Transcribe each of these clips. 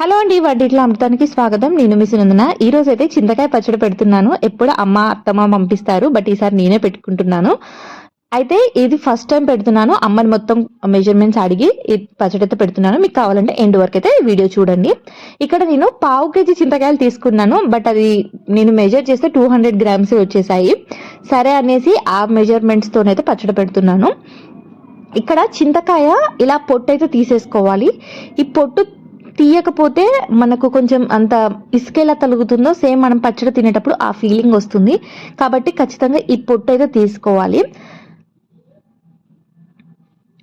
Hello అండి వడ్డీట్ల అమృతానికి స్వాగతం. నేను మిస్ నందన ఈ రోజు అయితే చింతకాయ పచ్చడి పెడుతున్నాను. ఎప్పుడు అమ్మ అత్తమ్మ పంపిస్తారు బట్ ఈసారి నేనే పెట్టుకుంటున్నాను. అయితే ఇది ఫస్ట్ టైం పెడుతున్నాను. అమ్మని మొత్తం మెజర్మెంట్స్ అడిగి ఈ పచ్చడి అయితే పెడుతున్నాను. మీకు కావాలంటే ఎండ్ వరకు అయితే వీడియో చూడండి. ఇక్కడ నేను పావు కేజీ చింతకాయలు తీసుకున్నాను బట్ అది నేను మెజర్ చేస్తే టూ హండ్రెడ్ గ్రామ్స్ వచ్చేసాయి. సరే అనేసి ఆ మెజర్మెంట్స్ తోనైతే పచ్చడి పెడుతున్నాను. ఇక్కడ చింతకాయ ఇలా పొట్టు అయితే తీసేసుకోవాలి. ఈ పొట్టు తీయకపోతే మనకు కొంచెం అంత ఇసుకేలా తలుగుతుందో సేమ్ మనం పచ్చడి తినేటప్పుడు ఆ ఫీలింగ్ వస్తుంది. కాబట్టి ఖచ్చితంగా ఈ పొట్టు అయితే తీసుకోవాలి.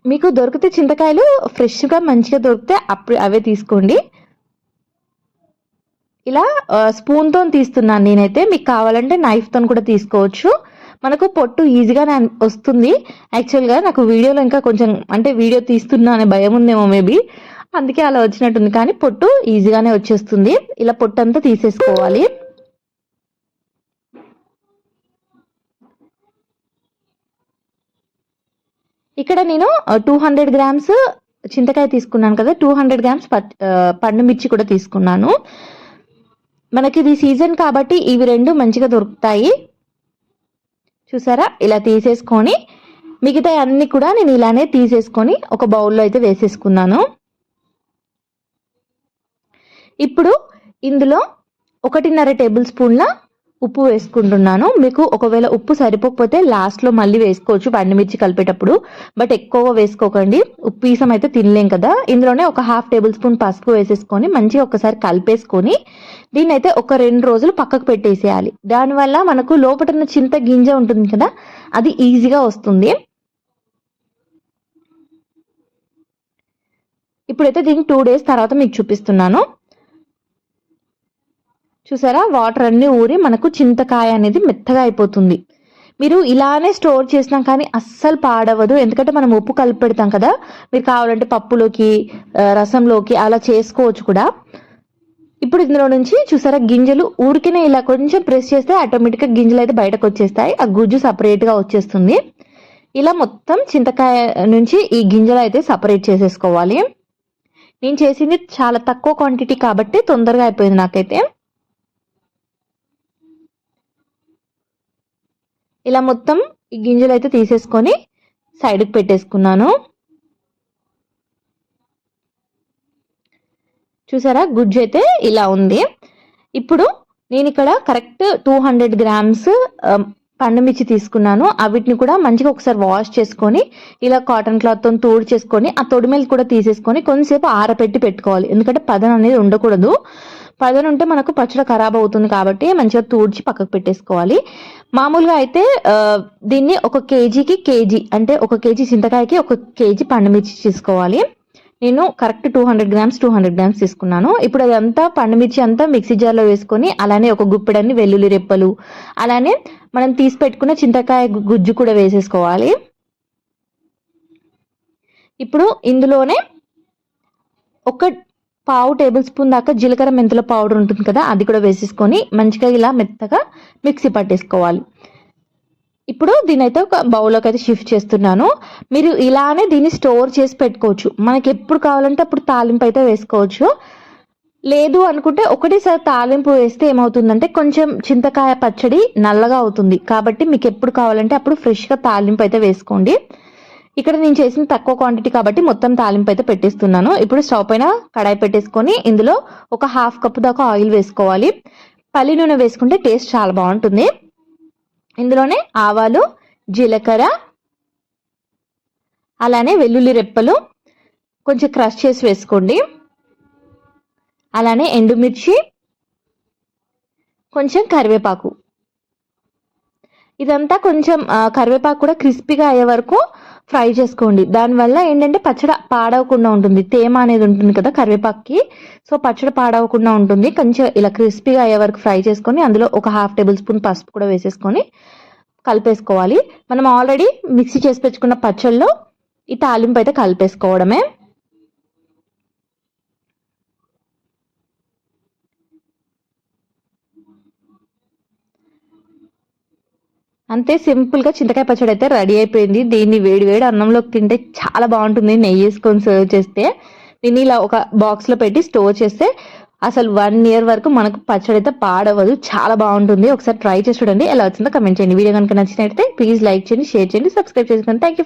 మీకు దొరికితే చింతకాయలు ఫ్రెష్గా మంచిగా దొరికితే అప్పుడు అవే తీసుకోండి. ఇలా స్పూన్తో తీస్తున్నాను నేనైతే. మీకు కావాలంటే నైఫ్తో కూడా తీసుకోవచ్చు. మనకు పొట్టు ఈజీగా వస్తుంది. యాక్చువల్గా నాకు వీడియోలో ఇంకా కొంచెం అంటే వీడియో తీస్తున్నా అనే భయం ఉందేమో మేబీ అందుకే అలా వచ్చినట్టుంది. కానీ పొట్టు ఈజీగానే వచ్చేస్తుంది. ఇలా పొట్టు అంతా తీసేసుకోవాలి. ఇక్కడ నేను టూ హండ్రెడ్ గ్రామ్స్ చింతకాయ తీసుకున్నాను కదా. టూ హండ్రెడ్ గ్రామ్స్ పండు మిర్చి కూడా తీసుకున్నాను. మనకి ఇది సీజన్ కాబట్టి ఇవి రెండు మంచిగా దొరుకుతాయి. చూసారా? ఇలా తీసేసుకొని మిగతా అన్ని కూడా నేను ఇలానే తీసేసుకొని ఒక బౌల్లో అయితే వేసేసుకున్నాను. ఇప్పుడు ఇందులో ఒకటిన్నర టేబుల్ స్పూన్ల ఉప్పు వేసుకుంటున్నాను. మీకు ఒకవేళ ఉప్పు సరిపోకపోతే లాస్ట్లో మళ్ళీ వేసుకోవచ్చు పండుమిర్చి కలిపేటప్పుడు. బట్ ఎక్కువగా వేసుకోకండి. ఉప్పు ఈసం అయితే తినలేం కదా. ఇందులోనే ఒక హాఫ్ టేబుల్ స్పూన్ పసుపు వేసేసుకొని మంచిగా ఒకసారి కలిపేసుకొని దీన్ని అయితే ఒక రెండు రోజులు పక్కకు పెట్టేసేయాలి. దానివల్ల మనకు లోపల ఉన్న చింత గింజ ఉంటుంది కదా అది ఈజీగా వస్తుంది. ఇప్పుడైతే దీనికి టూ డేస్ తర్వాత మీకు చూపిస్తున్నాను. చూసారా? వాటర్ అన్ని ఊరి మనకు చింతకాయ అనేది మెత్తగా అయిపోతుంది. మీరు ఇలానే స్టోర్ చేసినా కానీ అస్సలు పాడవదు. ఎందుకంటే మనం ఉప్పు కలిపి పెడతాం కదా. మీరు కావాలంటే పప్పులోకి రసంలోకి అలా చేసుకోవచ్చు కూడా. ఇప్పుడు ఇందులో నుంచి చూసారా? గింజలు ఊరికినే ఇలా కొంచెం ప్రెస్ చేస్తే ఆటోమేటిక్గా గింజలు అయితే బయటకు వచ్చేస్తాయి. ఆ గుజ్జు సపరేట్గా వచ్చేస్తుంది. ఇలా మొత్తం చింతకాయ నుంచి ఈ గింజలు అయితే సపరేట్ చేసేసుకోవాలి. నేను చేసింది చాలా తక్కువ క్వాంటిటీ కాబట్టి తొందరగా అయిపోయింది నాకైతే. ఇలా మొత్తం ఈ గింజలు అయితే తీసేసుకొని సైడ్కి పెట్టేసుకున్నాను. చూసారా? గుజ్జు అయితే ఇలా ఉంది. ఇప్పుడు నేను ఇక్కడ కరెక్ట్ టూ హండ్రెడ్ గ్రామ్స్ పండుమిర్చి తీసుకున్నాను. అవిటిని కూడా మంచిగా ఒకసారి వాష్ చేసుకొని ఇలా కాటన్ క్లాత్తో తోడు చేసుకొని ఆ తొడిమేలు కూడా తీసేసుకొని కొంతసేపు ఆరపెట్టి పెట్టుకోవాలి. ఎందుకంటే పదన అనేది ఉండకూడదు. పదన ఉంటే మనకు పచ్చడి ఖరాబ్ అవుతుంది కాబట్టి మంచిగా తూడ్చి పక్కకు పెట్టేసుకోవాలి. మామూలుగా అయితే దీన్ని ఒక కేజీకి కేజీ అంటే ఒక కేజీ చింతకాయకి ఒక కేజీ పండుమిర్చి తీసుకోవాలి. నేను correct two hundred grams two hundred grams తీసుకున్నాను. ఇప్పుడు అదంతా పండుమిర్చి అంతా మిక్సీ జార్లో వేసుకొని అలానే ఒక గుప్పెడన్ని వెల్లుల్లి రెప్పలు అలానే మనం తీసి పెట్టుకున్న చింతకాయ గుజ్జు కూడా వేసేసుకోవాలి. ఇప్పుడు ఇందులోనే ఒక పావు టేబుల్ స్పూన్ దాకా జీలకర్ర మెంతుల పౌడర్ ఉంటుంది కదా అది కూడా వేసేసుకొని మంచిగా ఇలా మెత్తగా మిక్సీ పట్టేసుకోవాలి. ఇప్పుడు దీని అయితే ఒక బౌల్లోకి అయితే షిఫ్ట్ చేస్తున్నాను. మీరు ఇలానే దీన్ని స్టోర్ చేసి పెట్టుకోవచ్చు. మనకి ఎప్పుడు కావాలంటే అప్పుడు తాలింపు అయితే వేసుకోవచ్చు. లేదు అనుకుంటే ఒకటేసారి తాలింపు వేస్తే ఏమవుతుందంటే కొంచెం చింతకాయ పచ్చడి నల్లగా అవుతుంది. కాబట్టి మీకు ఎప్పుడు కావాలంటే అప్పుడు ఫ్రెష్గా తాలింపు అయితే వేసుకోండి. ఇక్కడ నేను చేసిన తక్కువ క్వాంటిటీ కాబట్టి మొత్తం తాలింపు అయితే పెట్టేస్తున్నాను. ఇప్పుడు స్టవ్ పైన కడాయి పెట్టేసుకొని ఇందులో ఒక హాఫ్ కప్ దాకా ఆయిల్ వేసుకోవాలి. పల్లి నూనె వేసుకుంటే టేస్ట్ చాలా బాగుంటుంది. ఇందులోనే ఆవాలు జీలకర్ర అలానే వెల్లుల్లి రెప్పలు కొంచెం క్రష్ చేసి వేసుకోండి. అలానే ఎండుమిర్చి కొంచెం కరివేపాకు. ఇదంతా కొంచెం కరివేపాకు కూడా క్రిస్పీగా అయ్యే వరకు ఫ్రై చేసుకోండి. దానివల్ల ఏంటంటే పచ్చడి పాడవకుండా ఉంటుంది. తేమ అనేది ఉంటుంది కదా కరివేపాకుకి. సో పచ్చడి పాడవకుండా ఉంటుంది. కొంచెం ఇలా క్రిస్పీగా అయ్యే వరకు ఫ్రై చేసుకొని అందులో ఒక హాఫ్ టేబుల్ స్పూన్ పసుపు కూడా వేసేసుకొని కలిపేసుకోవాలి. మనం ఆల్రెడీ మిక్సీ చేసి పెట్టుకున్న పచ్చళ్ళలో ఈ తాలింపు అయితే కలిపేసుకోవడమే. అంతే సింపుల్గా చింతకాయ పచ్చడి అయితే రెడీ అయిపోయింది. దీన్ని వేడి వేడి అన్నంలోకి తింటే చాలా బాగుంటుంది. నెయ్యి వేసుకొని సర్వ్ చేస్తే దీన్ని ఇలా ఒక బాక్స్లో పెట్టి స్టోర్ చేస్తే అసలు వన్ ఇయర్ వరకు మనకు పచ్చడి అయితే పాడవదు చాలా బాగుంటుంది. ఒకసారి ట్రై చేసి చూడండి. ఎలా వచ్చిందో కమెంట్ చేయండి. వీడియో కనుక నచ్చినట్లయితే ప్లీజ్ లైక్ చేయండి షేర్ చేయండి సబ్స్క్రైబ్ చేసుకోండి. Thank you